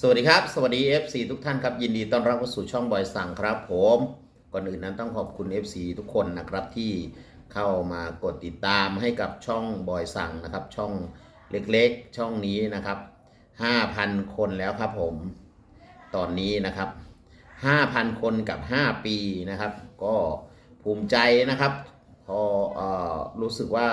สวัสดีครับ สวัสดี FC ทุกท่านครับ ยินดีต้อนรับเข้าสู่ช่องบอยสั่งครับผม ก่อนอื่นนั้นต้องขอบคุณ FC ทุกคนนะครับที่เข้ามากดติดตามให้กับช่องบอยสั่งนะครับ ช่องเล็กๆ ช่องนี้นะครับ 5,000 คนแล้วครับผม ตอนนี้นะครับ 5,000 คนกับ 5 ปีนะครับ ก็ภูมิใจนะครับ พออรู้สึกว่า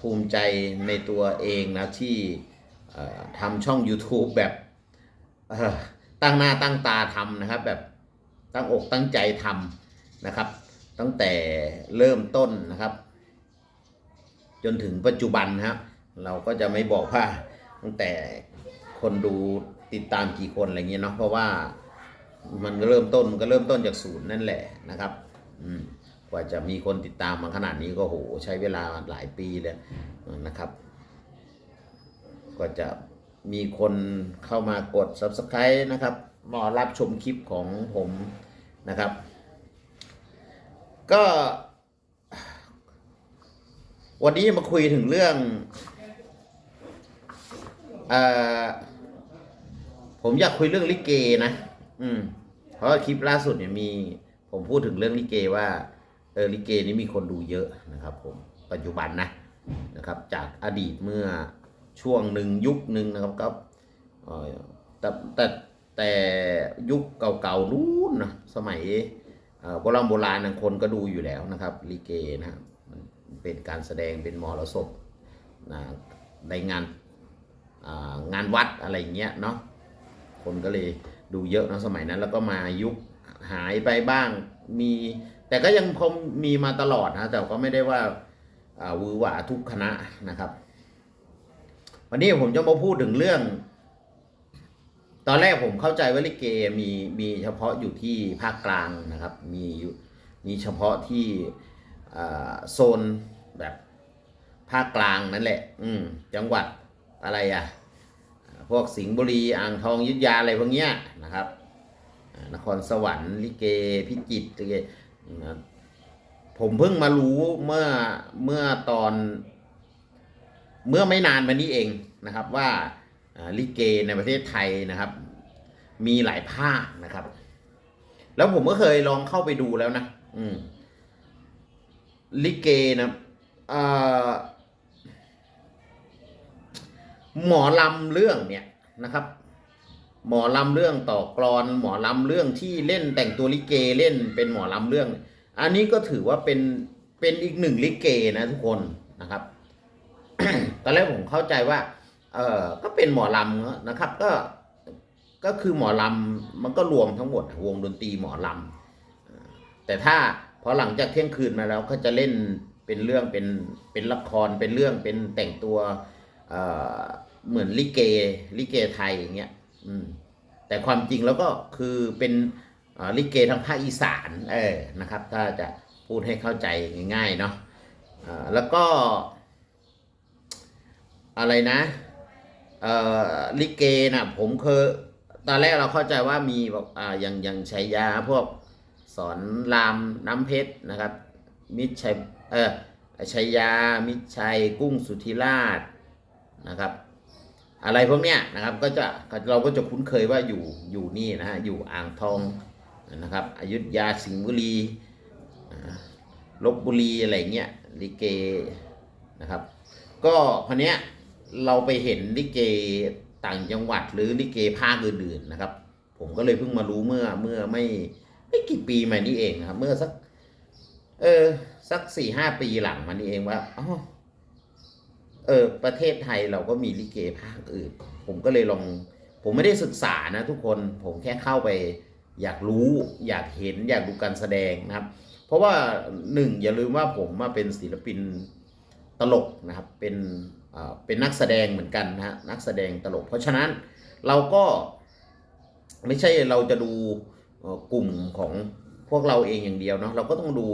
ภูมิใจในตัวเองนะที่ทำช่อง YouTube แบบ ตั้งหน้าตั้งตาทำนะครับ แบบตั้งอกตั้งใจทำนะครับ ตั้งแต่เริ่มต้นนะครับ จนถึงปัจจุบันนะครับเราก็จะไม่บอกว่าตั้งแต่คนดูติดตามกี่คนอะไรเงี้ยเนาะเพราะว่ามันก็เริ่มต้นมันก็เริ่มต้นจากศูนย์นั่นแหละนะครับ อืมกว่าจะมีคนติดตามมาขนาดนี้ก็โหใช้เวลาหลายปีเลยนะครับก็จะ มีคนเข้ามากด subscribe นะครับมารับชมคลิปของผมนะครับ ก็ วันนี้มาคุยถึงเรื่องเออผมอยากคุยเรื่องลิเกนะ อืม เพราะคลิปล่าสุดเนี่ยมี ผมพูดถึงเรื่องลิเกว่า เออลิเกนี้มีคนดูเยอะนะครับ ผมปัจจุบันนะนะครับ จากอดีตเมื่อ ช่วงหนึ่งยุคหนึ่งนะครับก็เอ่อแต่แต่แต่ยุคเก่าๆนู้นนะสมัยโบราณโบราณนะคนก็ดูอยู่แล้วนะครับลิเกนะครับมันเป็นการแสดงเป็นมรสพนะในงานงานวัดอะไรเงี้ยเนาะคนก็เลยดูเยอะนะสมัยนั้นแล้วก็มายุคหายไปบ้างมี แต่ก็ยังคงมีมาตลอดนะแต่ก็ไม่ได้ว่าวือหวาทุกคณะนะครับ วันนี้ผมจะมาพูดถึงเรื่อง ตอนแรกผมเข้าใจว่าลิเกมีมีเฉพาะอยู่ที่ภาคกลางนะครับ มีมีเฉพาะที่โซนแบบภาคกลางนั่นแหละ อืม จังหวัดอะไรอะอ่าพวกสิงห์บุรีอ่างทองยุทธยาอะไรพวกเนี้ยนะครับ นครสวรรค์ลิเกพิจิตรลิเกผมเพิ่งมารู้เมื่อเมื่อตอน เมื่อไม่นานมานี้เอง นะครับว่าลิเกในประเทศไทยนะครับ มีหลายภาคนะครับ แล้วผมก็เคยลองเข้าไปดูแล้วนะอืมลิเกนะหมอลำเรื่องเนี่ยนะครับ หมอลำเรื่องต่อกรอน หมอลำเรื่องที่เล่นแต่งตัวลิเกเล่นเป็นหมอลำเรื่อง อันนี้ก็ถือว่าเป็นเป็นอีกหนึ่งลิเกนะทุกคนนะครับ ตอนแรกผมเข้าใจว่า เออก็เป็นหมอลำนะครับ ก็ก็คือหมอลำมันก็รวมทั้งหมดวงดนตรีหมอลำแต่ถ้าพอหลังจากเที่ยงคืนมาแล้วก็จะเล่นเป็นเรื่องเป็นเป็นละครเป็นเรื่องเป็นแต่งตัวเอ่อเหมือนลิเกลิเกไทยอย่างเงี้ยอืมแต่ความจริงแล้วก็คือเป็นลิเกทางภาคอีสานเออนะครับ ถ้าจะพูดให้เข้าใจง่ายๆเนาะแล้วก็อะไรนะ ลิเกนะผมเคยตอนแรกเราเข้าใจว่ามีแบบอ่าอย่างอย่างชัยยาพวกสอนรามน้ำเพชรนะครับ มิตรชัยเออชัยยา มิตรชัย กุ้งสุธิราชนะครับ อะไรพวกเนี้ยนะครับก็จะเราก็จะคุ้นเคยว่าอยู่อยู่นี่นะฮะอยู่อ่างทองนะครับอยุธยาสิงห์บุรีลบบุรีอะไรเงี้ยลิเกนะครับ ก็พอเนี้ย เราไปเห็นลิเกต่างจังหวัดหรือลิเกภาคอื่นๆนะครับ ผมก็เลยเพิ่งมารู้เมื่อเมื่อไม่ไม่กี่ปีมานี้เองนะครับ เมื่อสัก เออ สักสี่ห้าปีหลังมานี้เองว่าอ๋อเออ ประเทศไทยเราก็มีลิเกภาคอื่น ผมก็เลยลอง ผมไม่ได้ศึกษานะทุกคน ผมแค่เข้าไป อยากรู้ อยากเห็น อยากดูการแสดงนะครับ เพราะว่าหนึ่งอย่าลืมว่าผมมาเป็นศิลปินตลกนะครับ เป็น เป็นนักแสดงเหมือนกันนะฮะนักแสดงตลก เพราะฉะนั้นเราก็ไม่ใช่เราจะดูกลุ่มของพวกเราเองอย่างเดียวเนาะเราก็ต้องดู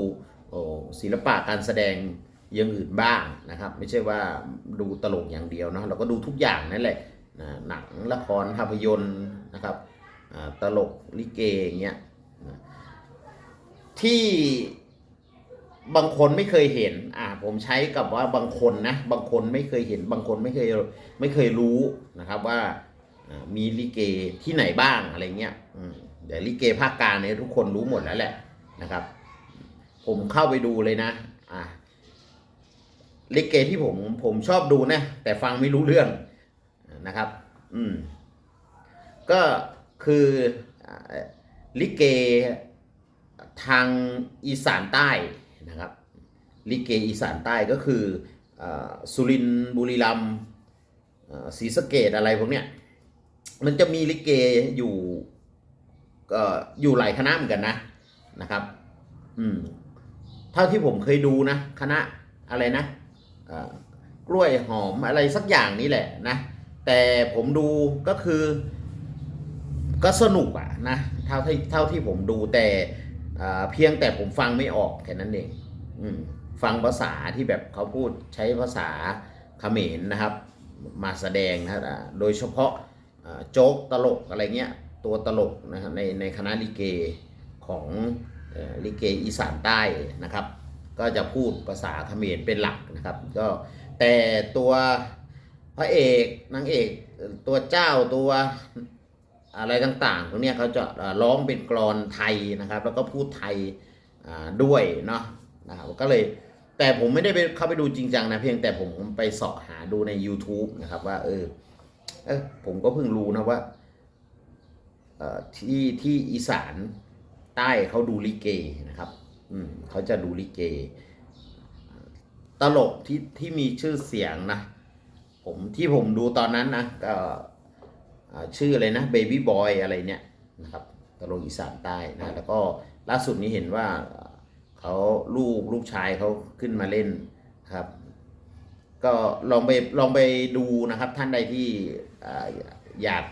ศิลปะการแสดงอย่างอื่นบ้างนะครับ ไม่ใช่ว่าดูตลกอย่างเดียวเนาะเราก็ดูทุกอย่างนั่นแหละนะหนังละครภาพยนตร์นะครับตลกลิเกอย่างเงี้ยที่ บางคนไม่เคยเห็น อ่า ผมใช้กับว่าบางคนนะ บางคนไม่เคยเห็น บางคนไม่เคยไม่เคยรู้นะครับว่าอ่ามีลิเกที่ไหนบ้างอะไรเงี้ยเดี๋ยวลิเกภาคกลางเนี่ยทุกคนรู้หมดแล้วแหละนะครับ ผมเข้าไปดูเลยนะ อ่าลิเกที่ผมผมชอบดูนะแต่ฟังไม่รู้เรื่องนะครับ อืม ก็คืออ่าลิเกทางอีสานใต้ นะครับลิเกอีสานใต้ก็คืออสุรินบุรีรัมศรีสะเกดอะไรพวกเนี้ยมันจะมีลิเกอยู่ก็อยู่หลายคณะเหมือนกันนะนะครับ อืมเท่าที่ผมเคยดูนะคณะอะไรนะกล้วยหอมอะไรสักอย่างนี้แหละนะ แต่ผมดูก็คือ ก็สนุกอะนะเท่าที่เท่าที่ผมดูแต่ เพียงแต่ผมฟังไม่ออกแค่นั้นเองอืฟังภาษาที่แบบเขาพูดใช้ภาษาเขมรนะครับ มาแสดงนะครับโดยเฉพาะโจ๊กตลกอะไรเงี้ยตัวตลกนะครับในในคณะลิเกของอลิเกอีสานใต้นะครับ ก็จะพูดภาษาเขมรเป็นหลักนะครับก็แต่ตัวพระเอกนางเอกตัวเจ้าตัว อะไรต่างๆ ตรงนี้เขาจะร้องเป็นกรอนไทยนะครับ แล้วก็พูดไทยด้วยเนาะนะครับก็เลยแต่ผมไม่ได้ไปเข้าไปดูจริงจังนะเพียงแต่ผมไปเสาะหาดูใน YouTube นะครับว่าเออเออผมก็เพิ่งรู้นะว่าออที่ที่อีสานใต้เขาดูลิเกนะครับ อืมเขาจะดูลิเก ตลกที่ที่มีชื่อเสียงนะ ผมที่ผมดูตอนนั้นนะก็ ชื่ออะไรนะเบบี้บอยอะไรเนี่ยนะครับตลกอีสานใต้นะแล้วก็ล่าสุดนี้เห็นว่าเขาลูกลูกชายเขาขึ้นมาเล่นครับ ก็ลองไปลองไปดูนะครับท่านใดที่อยาก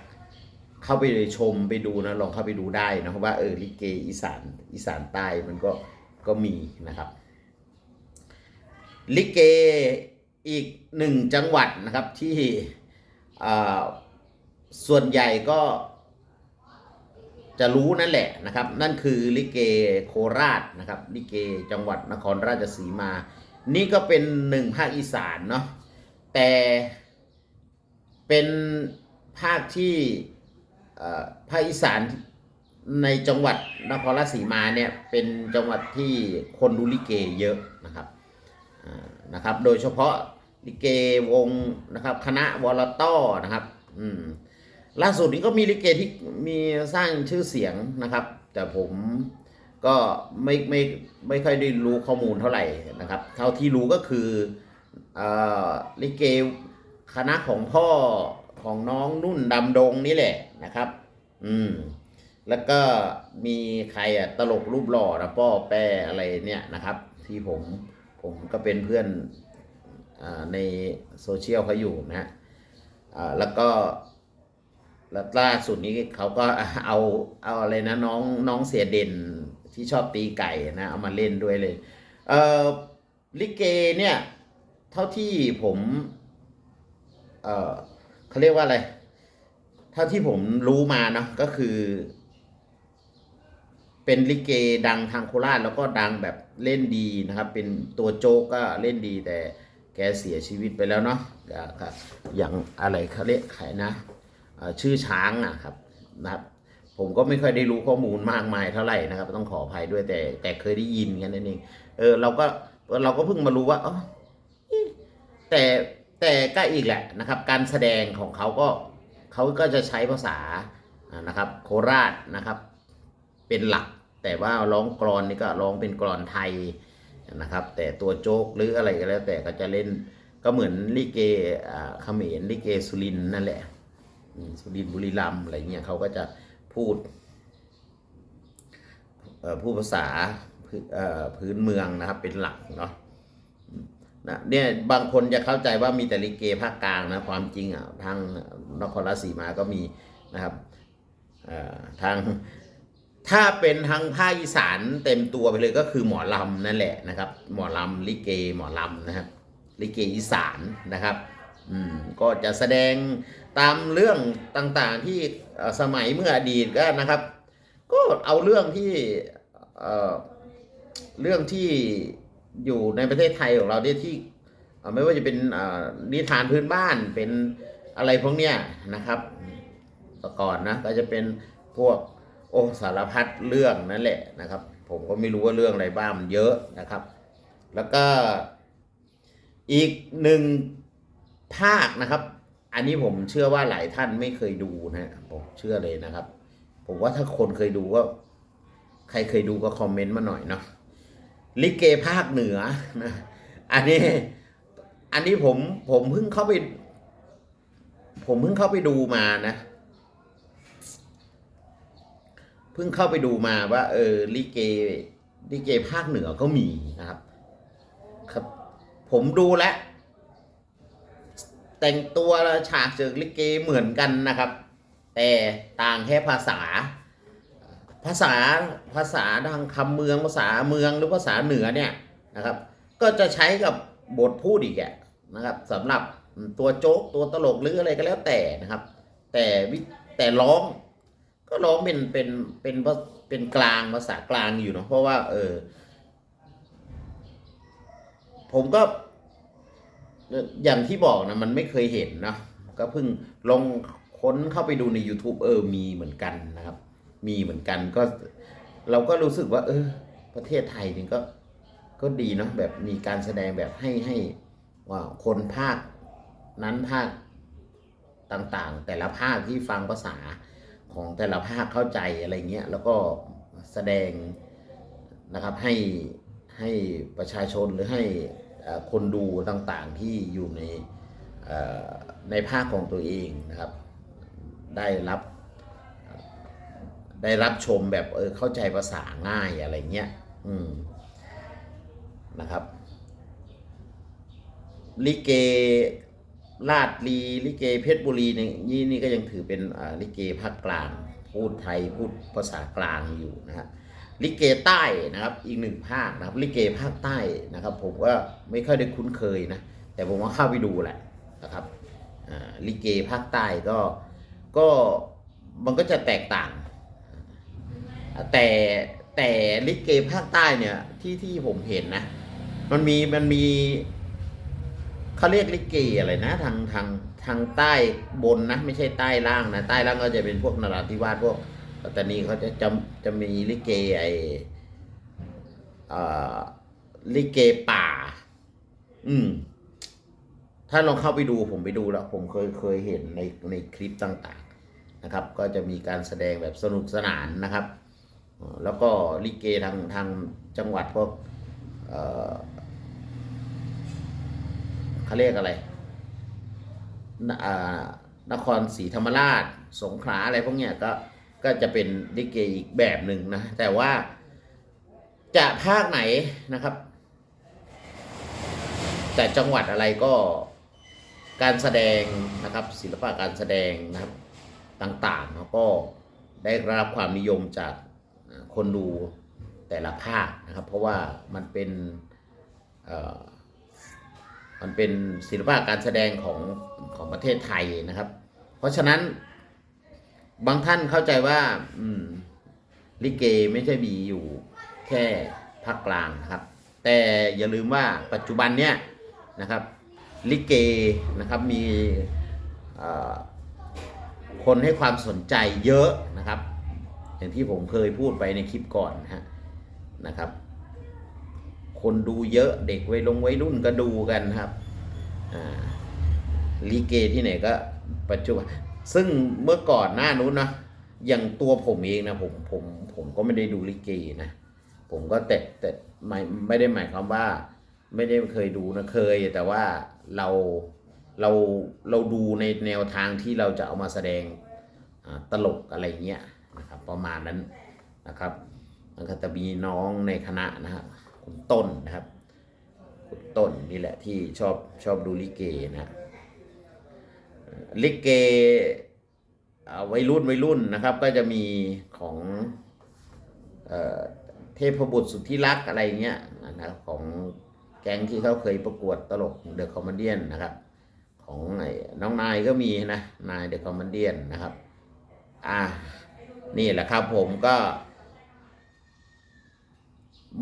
เข้าไปชมไปดูนะลองเข้าไปดูได้นะครับว่าเออลิเกอีสานอีสานใต้มันก็ก็มีนะครับ ลิเกอีกหนึ่งจังหวัดนะครับที่อ่า ส่วนใหญ่ก็จะรู้นั่นแหละนะครับ นั่นคือลิเกโคราชนะครับ ลิเกจังหวัดนครราชสีมา นี่ก็เป็นหนึ่งภาคอีสานเนาะแต่เป็นภาคที่ภาคอีสานในจังหวัดนครราชสีมาเนี่ยเป็นจังหวัดที่คนดูลิเกเยอะนะครับนะครับ โดยเฉพาะลิเกวงนะครับ คณะวอลต้อนะครับ อืม ล่าสุดนี้ก็มีลิเกที่มีสร้างชื่อเสียงนะครับ แต่ผมก็ไม่ไม่ไม่ค่อยได้รู้ข้อมูลเท่าไหร่นะครับ เท่าที่รู้ก็คืออลิเกคณะของพ่อของน้องนุ่นดำดงนี่แหละนะครับ อืม แล้วก็มีใครอะตลกรูปหล่อนะป้อแป้อะไรเนี่ยนะครับ ที่ผมผมก็เป็นเพื่อนอในโซเชียลเขาอยู่นะฮะแล้วก็ แล้วล่าสุดนี้เขาก็เอาเอาอะไรนะน้องน้องเสียเด่นที่ชอบตีไก่นะเอามาเล่นด้วยเลย เออลิเกเนี่ย เท่าที่ผม เออเขาเรียกว่าอะไร เท่าที่ผมรู้มาเนอะก็คือ เป็นลิเกดังทางโคราชแล้วก็ดังแบบเล่นดีนะครับ เป็นตัวโจ๊กก็เล่นดีแต่แกเสียชีวิตไปแล้วเนาะอย่างอะไรเขาเรียกใครนะ ชื่อช้างอะครับนะครับ ผมก็ไม่ค่อยได้รู้ข้อมูลมากมายเท่าไหร่นะครับ ต้องขออภัยด้วยแต่แต่เคยได้ยินกันนั่นเองเออเราก็เราก็เพิ่งมารู้ว่าอ๋ออแต่แต่ก็อีกแหละนะครับ การแสดงของเขาก็เขาก็จะใช้ภาษานะครับ โคราชนะครับ เป็นหลัก แต่ว่าร้องกรอนนี่ก็ร้องเป็นกรอนไทยนะครับ แต่ตัวโจ๊กหรืออะไรก็แล้ว แต่ก็จะเล่นก็เหมือนลิเกอ่าเขมรลิเกสุรินนั่นแหละ สุรินทร์บุรีรัมย์อะไรเงี้ยเขาก็จะพูดเอ่อพูดภาษาพื้นเอ่อพื้นเมืองนะครับเป็นหลักเนาะนะเนี่ยบางคนจะเข้าใจว่ามีแต่ลิเกภาคกลางนะความจริงอะทางนครราชสีมาก็มีนะครับทางถ้าเป็นทางภาคอีสานเต็มตัวไปเลยก็คือหมอลำนั่นแหละนะครับ หมอลำลิเกหมอลำนะครับลิเกอีสานนะครับ อืมก็จะแสดงตามเรื่องต่างๆที่สมัยเมื่ออดีตก็นะครับ ก็เอาเรื่องที่เรื่องที่อยู่ในประเทศไทยของเราเนี่ยที่ไม่ว่าจะเป็นนิทานพื้นบ้านเป็นอะไรพวกเนี้ยนะครับแต่ก่อนนะก็จะเป็นพวกโอ้สารพัดเรื่องนั่นแหละนะครับ ผมก็ไม่รู้ว่าเรื่องอะไรบ้างมันเยอะนะครับ แล้วก็อีกหนึ่ง ภาคนะครับ อันนี้ผมเชื่อว่าหลายท่านไม่เคยดูนะผมเชื่อเลยนะครับ ผมว่าถ้าคนเคยดูก็ ใครเคยดูก็คอมเมนต์มาหน่อยเนาะลิเกภาคเหนือนะอันนี้ อันนี้ผมผมเพิ่งเข้าไป ผมเพิ่งเข้าไปดูมานะเพิ่งเข้าไปดูมาว่า เออลิเกลิเกภาคเหนือก็มีนะครับ ครับ ผมดูแล้ว แต่งตัวฉากเจอลิเกเหมือนกันนะครับ แต่ต่างแค่ภาษา ภาษาภาษาทางคำเมืองภาษาเมืองหรือภาษาเหนือเนี่ยนะครับ ก็จะใช้กับบทพูดอีกอะนะครับสำหรับตัวโจ๊กตัวตลกหรืออะไรก็แล้วแต่นะครับ แต่วิแต่ร้องก็ร้องเป็นเป็นเป็นเป็นกลางภาษากลางอยู่เนาะเพราะว่า เออผมก็ อย่างที่บอกนะมันไม่เคยเห็นนะก็เพิ่งลองค้นเข้าไปดูใน YouTube เออมีเหมือนกันนะครับ มีเหมือนกันก็ เราก็รู้สึกว่า เออ ประเทศไทยนี่ก็ก็ดีเนาะแบบมีการแสดงแบบให้ให้ว่าคนภาคนั้นภาคต่างๆ แต่ละภาคที่ฟังภาษาของแต่ละภาคเข้าใจอะไรเงี้ยแล้วก็แสดงนะครับให้ให้ประชาชนหรือให้ คนดูต่างๆที่อยู่ในในภาคของตัวเองนะครับ ได้รับ ได้รับชมแบบเออเข้าใจภาษาง่ายอะไรเงี้ยอืมนะครับลิเกลาดลีลิเกเพชรบุรีเนี่ยนี่ก็ยังถือเป็นลิเกภาคกลาง พูดไทยพูดภาษากลางอยู่นะครับ ลิเกใต้นะครับอีกหนึ่งภาคนะครับลิเกภาคใต้นะครับ ผมก็ไม่ค่อยได้คุ้นเคยนะแต่ผมว่าเข้าไปดูแหละนะครับลิเกภาคใต้ก็ก็มันก็จะแตกต่าง แต่แต่ลิเกภาคใต้เนี่ยที่ที่ผมเห็นนะ มันมีมันมีเขาเรียกลิเกอะไรนะ ทางทางทางใต้บนนะ ไม่ใช่ใต้ล่างนะ ใต้ล่างก็จะเป็นพวกนราธิวาสพวก ปัตตานีเขาจะจะจะมีลิเกไอลิเกป่า อืม ถ้าลองเข้าไปดูผมไปดูแล้ว ผมเคยเคยเห็นในในคลิปต่างๆนะครับ ก็จะมีการแสดงแบบสนุกสนานนะครับ แล้วก็ลิเกทางทางจังหวัดพวกเขาเรียกอะไรนอ่านครศรีธรรมราช สงขลาอะไรพวกเนี้ยก็ ก็จะเป็นลิเกอีกแบบหนึ่งนะ แต่ว่าจะภาคไหนนะครับ แต่จังหวัดอะไรก็การแสดงนะครับ ศิลปะการแสดงนะครับต่างๆแล้วก็ได้รับความนิยมจากคนดูแต่ละภาคนะครับ เพราะว่ามันเป็นเอ่อมันเป็นศิลปะการแสดงของของประเทศไทยนะครับ เพราะฉะนั้น บางท่านเข้าใจว่า อืม ลิเกไม่ใช่มีอยู่แค่ภาคกลางครับ แต่อย่าลืมว่าปัจจุบันเนี่ยนะครับ ลิเกนะครับมีคนให้ความสนใจเยอะนะครับ อย่างที่ผมเคยพูดไปในคลิปก่อนนะนะครับ คนดูเยอะเด็กวัยลงวัยรุ่นก็ดูกันครับลิเกที่ไหนก็ปัจจุบัน ซึ่งเมื่อก่อนหน้านู้นนะอย่างตัวผมเองนะผมผมผมก็ไม่ได้ดูลิเกนะ ผมก็แต่แต่ไม่ไม่ได้หมายความว่า ไม่ได้เคยดูนะเคย แต่ว่าเราเราเราดูในแนวทางที่เราจะเอามาแสดงตลกอะไรเงี้ยนะครับประมาณนั้นนะครับมันก็จะมีน้องในคณะนะครับคุณต้นนะครับคุณต้นนี่แหละที่ชอบชอบดูลิเกนะฮะเอ่อ ลิเกอ่าวัยรุ่นวัยรุ่นนะครับ ก็จะมีของเอเทพบุตรสุทธิรักอะไรเงี้ยนะครับของแก๊งที่เขาเคยประกวดตลกเดอะคอมเมดี้นะครับ ของไอ้น้องนายก็มีนะนายเดอะคอมเมดี้นะครับ อ่านี่แหละครับผมก็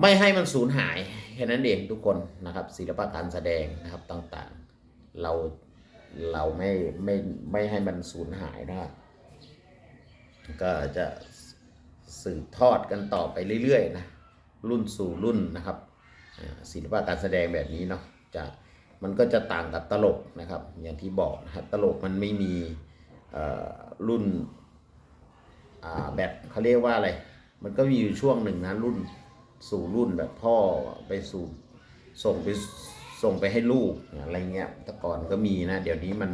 ไม่ให้มันสูญหายแค่นั้นเองทุกคนนะครับ ศิลปะการแสดงนะครับต่างๆ เรา เราไม่ไม่ไม่ให้มันสูญหายนะก็จะสืบทอดกันต่อไปเรื่อยๆนะรุ่นสู่รุ่นนะครับศิลปะการแสดงแบบนี้เนาะจะมันก็จะต่างกับตลกนะครับ อย่างที่บอกนะครับตลกมันไม่มีรุ่นแบบเขาเรียกว่าอะไร มันก็มีอยู่ช่วงหนึ่งนะรุ่นสู่รุ่นแบบพ่อไปสู่ส่งไป ส่งไปให้ลูกอะไรเงี้ยแต่ก่อนก็มีนะ เดี๋ยวนี้มัน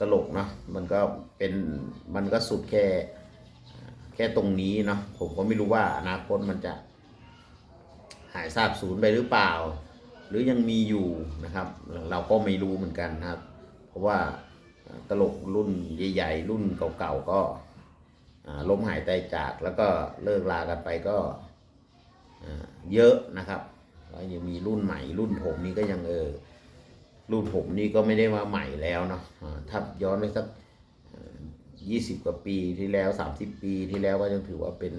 ตลกเนาะมันก็เป็นมันก็สุดแค่แค่ตรงนี้เนาะผมก็ไม่รู้ว่าอนาคตมันจะหายสาบสูญไปหรือเปล่า หรือยังมีอยู่นะครับ เราก็ไม่รู้เหมือนกันนะครับ เพราะว่าตลกรุ่นใหญ่ๆรุ่นเก่าๆก็ล้มหายตายจากแล้วก็เลิกลากันไปก็เยอะนะครับ แล้วยังมีรุ่นใหม่ รุ่นผมนี่ก็ยังเออ รุ่นผมนี่ก็ไม่ได้ว่าใหม่แล้วเนาะถ้าย้อนไปสักยี่สิบกว่าปีที่แล้วสามสิบปีที่แล้วก็ยังถือว่าเป็น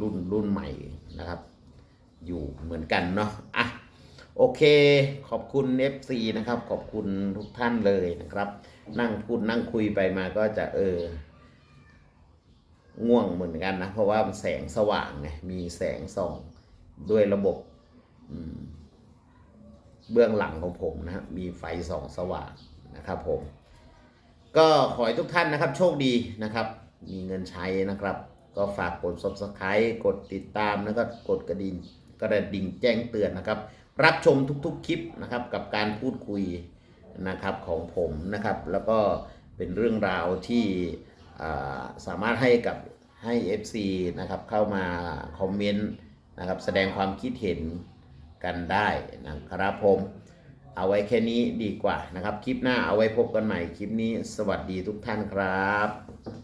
รุ่นรุ่นใหม่นะครับ อยู่เหมือนกันเนาะอะโอเค ขอบคุณ FC นะครับ ขอบคุณทุกท่านเลยนะครับ นั่งพูดนั่งคุยไปมาก็จะเออ ง่วงเหมือนกันนะ เพราะว่าแสงสว่างไงมีแสงส่อง ด้วยระบบเบื้องหลังของผมนะครับมีไฟส่องสว่างนะครับผม ก็ขอให้ทุกท่านนะครับ โชคดีนะครับ มีเงินใช้นะครับ ก็ฝากกด subscribe กดติดตามแล้วก็กดกระดิ่งกระดิ่งแจ้งเตือนนะครับ รับชมทุกๆคลิปนะครับ กับการพูดคุยนะครับของผมนะครับ แล้วก็เป็นเรื่องราวที่สามารถให้กับให้ FC นะครับเข้ามาคอมเมนต์ นะครับ แสดงความคิดเห็นกันได้นะครับผม เอาไว้แค่นี้ดีกว่านะครับ คลิปหน้าเอาไว้พบกันใหม่ คลิปนี้สวัสดีทุกท่านครับ